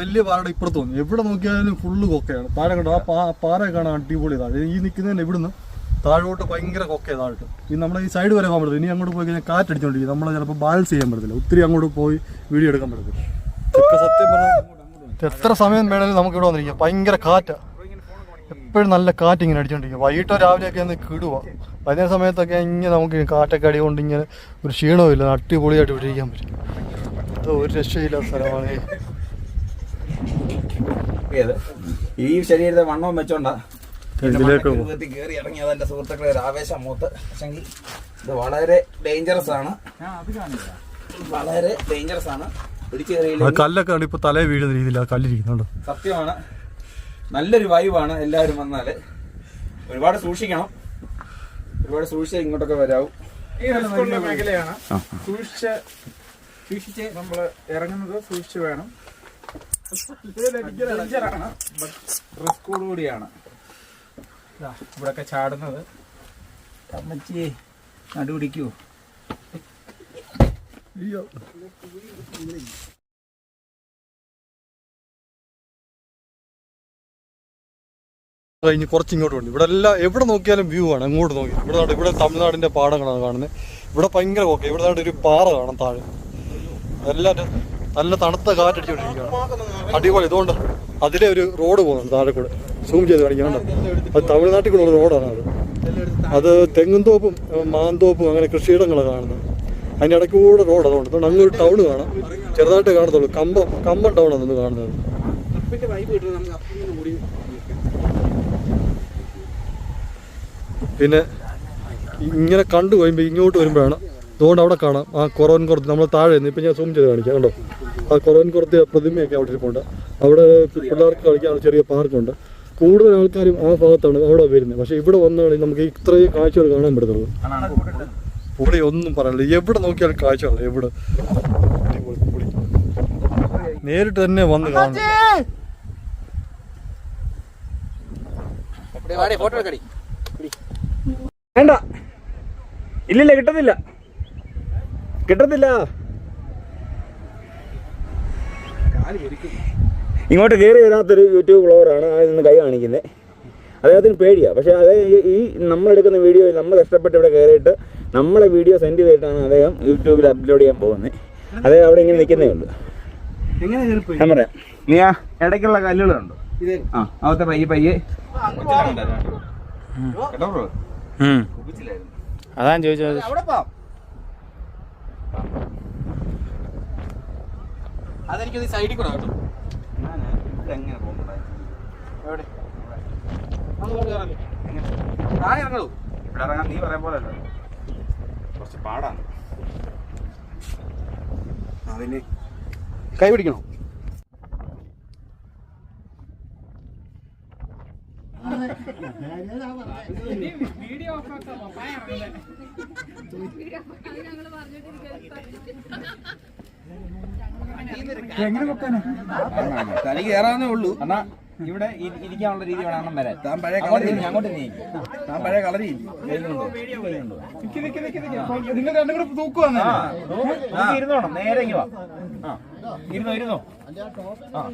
വലിയ പാറയുടെ ഇപ്പുറത്ത് തോന്നി എവിടെ നോക്കിയാലും ഫുള്ള് കൊക്കയാണ്. പാറ കണ്ടോ? ആ പാ പാറ കാണാൻ അടിപൊളി താഴെ. ഈ നിൽക്കുന്നതിന് ഇവിടുന്ന് താഴോട്ട് ഭയങ്കര കൊക്കയാണ് താഴോട്ട്. ഈ നമ്മുടെ ഈ സൈഡ് വരെ പോകാൻ പറ്റത്തില്ല. ഇനി അങ്ങോട്ട് പോയി കഴിഞ്ഞാൽ കാറ്റടിച്ചോണ്ടിരിക്കും നമ്മളെ ചിലപ്പോൾ ബാലൻസ് ചെയ്യാൻ പറ്റത്തില്ല. ഒത്തിരി അങ്ങോട്ട് പോയി വീഡിയോ എടുക്കാൻ പറ്റത്തില്ല. സത്യം പറഞ്ഞാൽ എത്ര സമയം വേണമെങ്കിലും നമുക്ക് ഇവിടെ വന്നിരിക്കാം. ഭയങ്കര കാറ്റ്. എപ്പോഴും നല്ല കാറ്റ് ഇങ്ങനെ അടിച്ചോണ്ടിരിക്കും. വൈകിട്ടോ രാവിലെയൊക്കെ ഒന്ന് കിടുക വൈകുന്നേര സമയത്തൊക്കെ ഇങ്ങനെ നമുക്ക് കാറ്റൊക്കെ അടികൊണ്ട് ഇങ്ങനെ ഒരു ക്ഷീണവും ഇല്ല. അടിപൊളിയായിട്ട് ഇവിടെ ഇരിക്കാൻ പറ്റും. അത് ഒരു രക്ഷയില്ലാത്ത സ്ഥലമാണ്. ഈ ഏത് ഈ ശരീരത്തെ വണ്ണവും വെച്ചോണ്ടാ. ഇതിലേക്ക്. കയറി ഇറങ്ങിയത് എന്റെ സുഹൃത്തുക്കളെ ഒരു ആവേശം മൂത്ത് പക്ഷെങ്കിൽ ഇത് വളരെ ഡേഞ്ചറസ് ആണ്. വളരെ ഡേഞ്ചറസ് ആണ്. കല്ലൊക്കെ ആണ് ഇപ്പൊ തലേ വീഴുന്ന രീതിയിൽ ആ കല്ലിരിക്കുന്നുണ്ട്? സത്യമാണ്. നല്ലൊരു വൈവാണ് എല്ലാവരും വന്നാൽ. ഒരുപാട് സൂക്ഷിക്കണം. ഒരുപാട് സൂക്ഷിച്ച് ഇങ്ങോട്ടൊക്കെ വരാവും. ഈ മേഖലയാണ്. സൂക്ഷിച്ച് സൂക്ഷിച്ച് നമ്മൾ ഇറങ്ങുന്നത് സൂക്ഷിച്ച് വേണം. റിസ്കോടുകൂടിയാണ് ഇവിടൊക്കെ ചാടുന്നത്. അമ്മച്ചി നടുപിടിക്കൂ കഴിഞ്ഞ് കുറച്ച് ഇങ്ങോട്ട് വേണ്ടി ഇവിടെ എല്ലാം എവിടെ നോക്കിയാലും വ്യൂ ആണ്. അങ്ങോട്ട് നോക്കി. ഇവിടെ ഇവിടെ തമിഴ്നാടിന്റെ പാടങ്ങളാണ് കാണുന്നത്. ഇവിടെ ഭയങ്കര ഓക്കെ ഇവിടെ ഒരു പാറ കാണാം താഴെ. എല്ലാം നല്ല തണുത്ത കാറ്റടിച്ചോണ്ടിരിക്കുകയാണ് അടിപൊളി ഇതുകൊണ്ട് അതിലെ ഒരു റോഡ് പോകുന്നുണ്ട് താഴെ കൂടെ. സൂം ചെയ്ത് കാണിക്കാണ്ട് അത് തമിഴ്നാട്ടിൽ കൂടെ ഒരു റോഡാണ് അത്. അത് തെങ്ങും തോപ്പും ഏഹ്, മാന്തോപ്പും അങ്ങനെ കൃഷിയിടങ്ങളാണ് കാണുന്നത്. അതിന്റെ ഇടയ്ക്ക് കൂടെ റോഡ് അതുകൊണ്ട്. അതുകൊണ്ട് അങ്ങ് ഒരു ടൗൺ കാണാം. ചെറുതായിട്ട് കാണത്തുള്ളൂ. കമ്പം കമ്പം ടൗൺ ആണ് ഇന്ന് കാണുന്നത്. പിന്നെ ഇങ്ങനെ കണ്ടു കഴിയുമ്പോൾ ഇങ്ങോട്ട് വരുമ്പോഴാണ് അതുകൊണ്ട് അവിടെ കാണാം. ആ കൊറോൻ കുറത്ത് നമ്മൾ താഴെ നിന്ന് ഇപ്പം ഞാൻ സൂം ചെയ്ത് കാണിക്കാം. കണ്ടോ? ആ കൊറോൻ കുറത്ത് പ്രതിമയൊക്കെ അവിടെ ഇരിപ്പുണ്ട്. അവിടെ പിള്ളേർക്ക് കളിക്കാൻ ചെറിയ പാർക്കുണ്ട് കൂടുതൽ ആൾക്കാരും ആ ഭാഗത്താണ് അവിടെ വരുന്നത്. പക്ഷേ ഇവിടെ വന്നാണ് നമുക്ക് ഇത്രയും കാഴ്ചകൾ കാണാൻ പറ്റത്തുള്ളൂ. പുളി ഒന്നും പറയാനില്ല എവിടെ നോക്കിയാലും കാഴ്ചകളല്ല എവിടെ. നേരിട്ട് തന്നെ വന്ന് കാണും വേണ്ട. ഇല്ലില്ല കിട്ടത്തില്ല കിട്ടത്തില്ല ഇങ്ങോട്ട് കയറി വരാത്തൊരു യൂട്യൂബ് ബ്ലോഗറാണ് അതിൽ നിന്ന് കൈ കാണിക്കുന്നത് അദ്ദേഹത്തിന് പേടിയാണ് പക്ഷേ അതേ ഈ- നമ്മളെടുക്കുന്ന വീഡിയോ നമ്മൾ കഷ്ടപ്പെട്ട് ഇവിടെ കയറിയിട്ട് നമ്മളെ വീഡിയോ സെൻഡ് ചെയ്തിട്ടാണ് അദ്ദേഹം യൂട്യൂബിൽ അപ്ലോഡ് ചെയ്യാൻ പോകുന്നത് അദ്ദേഹം അവിടെ ഇങ്ങനെ നിൽക്കുന്നേ ഉള്ളൂ. ഞാൻ പറയാം. നീ ആ ഇടയ്ക്കുള്ള കല്ലുകളുണ്ടോ? ആ അവത്തെ പയ്യെ പയ്യെ. അതാണ് ചോദിച്ചത്. അതെനിക്ക് സൈഡിൽ കൂടെ കേട്ടോ. എങ്ങനെ താഴെ ഇറങ്ങൂ ഇവിടെ ഇറങ്ങാൻ നീ പറയാൻ പോലെ കുറച്ച് പാടാണ്. അതിന് കൈ പിടിക്കണോ? തനിക്ക് കയറാവുന്നേ ഉള്ളൂ. എന്നാ ഇവിടെ ഇരിക്കാനുള്ള രീതി വേണം അണ്ണം വരാൻ. താൻ പഴയ കളരി അങ്ങോട്ട് നീ താൻ പഴയ കളരി നിങ്ങൾ രണ്ടും കൂടെ തൂക്കുവാന്ന് ഇരുന്നോണം. നേരെ വാ. ഇരുന്നോ ഇരുന്നോ. ആ.